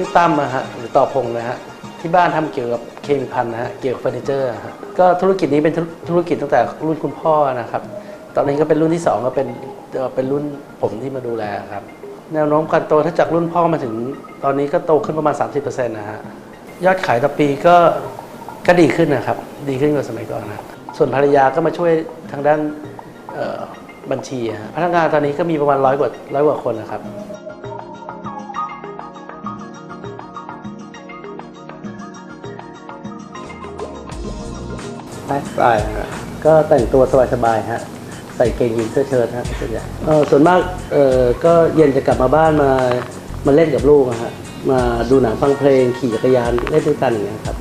ชื่อตั้มนะฮะหรือต่อพงนะฮะที่บ้านทำเกี่ยวกับเคมีพันนะฮะเกี่ยวกับเฟอร์นิเจอร์ฮะก็ธุรกิจนี้เป็นธุรกิจตั้งแต่รุ่นคุณพ่อนะครับ ตอนนี้ก็เป็นรุ่นที่สองก็เป็นเป็นรุ่นผมที่มาดูแลครับ แนวโน้มการโตถ้าจากรุ่นพ่อมาถึงตอนนี้ก็โตขึ้นประมาณ 30%นะฮะยอดขายต่อปีก็ก็ดีขึ้นนะครับ ดีขึ้นกว่าสมัยก่อนนะส่วนภรรยาก็มาช่วยทางด้านบัญชีฮะพนักงานตอนนี้ก็มีประมาณร้อยกว่าร้อยกว่าคนนะครับ ไลฟ์สไตล์ฮะก็แต่งตัวสบายๆฮะใส่เกงยีนเสื้อเชิ้ตฮะส่วนใหญ่เออส่วนมากเออก็เย็นจะกลับมาบ้านมามาเล่นกับลูกอะฮะมาดูหนังฟังเพลงขี่จักรยานเล่นด้วยกันอย่างเงี้ยครับ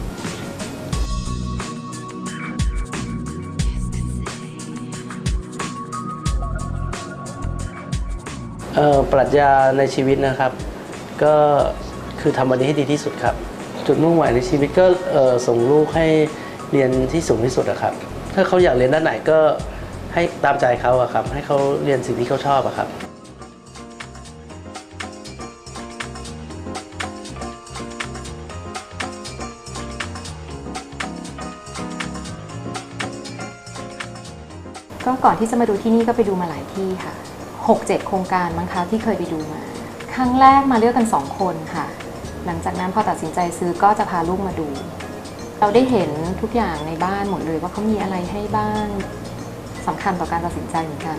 เอ่อปรัชญาในชีวิตนะครับ ก็คือทำวันนี้ให้ดีที่สุดครับ จุดมุ่งหมายในชีวิตก็เอ่อส่งลูกให้ เรียนที่สูงที่สุดอะครับ ถ้าเขาอยากเรียนด้านไหนก็ให้ตามใจเขาอะครับ ให้เขาเรียนสิ่งที่เขาชอบอะครับ ก็ก่อนที่จะมาดูที่นี่ก็ไปดูมาหลายที่ค่ะ 6-7 โครงการมั้งคะที่เคยไปดูมา ครั้งแรกมาเลือกกัน 2 คนค่ะ หลังจากนั้นพอตัดสินใจซื้อก็จะพาลูกมาดู เราได้เห็นทุกอย่างในบ้านหมดเลยว่าเขามีอะไรให้บ้างสำคัญต่อการตัดสินใจเหมือนกัน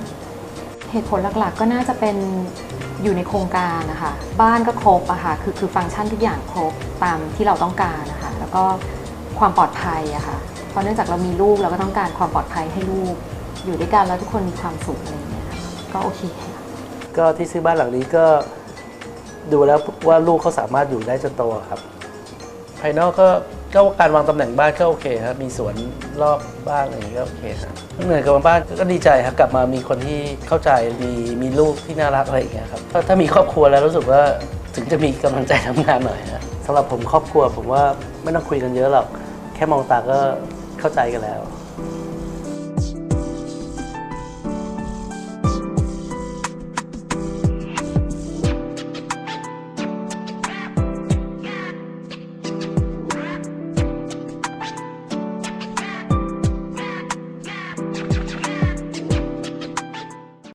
เหตุผลหลักๆ ก็น่าจะเป็นอยู่ในโครงการนะคะบ้านก็ครบอะค่ะคือคือฟังก์ชันทุกอย่างครบตามที่เราต้องการนะคะแล้วก็ความปลอดภัยอะค่ะเพราะเนื่องจากเรามีลูกเราก็ต้องการความปลอดภัยให้ลูก อยู่ด้วยกันแล้วทุกคนมีความสุขอะไรอย่างเงี้ยก็โอเคค่ะก็ที่ซื้อบ้านหลังนี้ก็ดูแล้วว่าลูกเขาสามารถอยู่ได้จนโตครับ ภายนอกก็ก็การวางตำแหน่งบ้านก็โอเคครับมีสวนรอบบ้านอะไรอย่างนี้ก็โอเคครับเหนื่อยกับบ้านก็ดีใจครับกลับมามีคนที่เข้าใจมีมีลูกที่น่ารักอะไรอย่างเงี้ยครับถ้าถ้ามีครอบครัวแล้วรู้สึกว่าถึงจะมีกำลังใจทำงานหน่อยฮะสำหรับผมครอบครัวผมว่าไม่ต้องคุยกันเยอะหรอกแค่มองตาก็เข้าใจกันแล้ว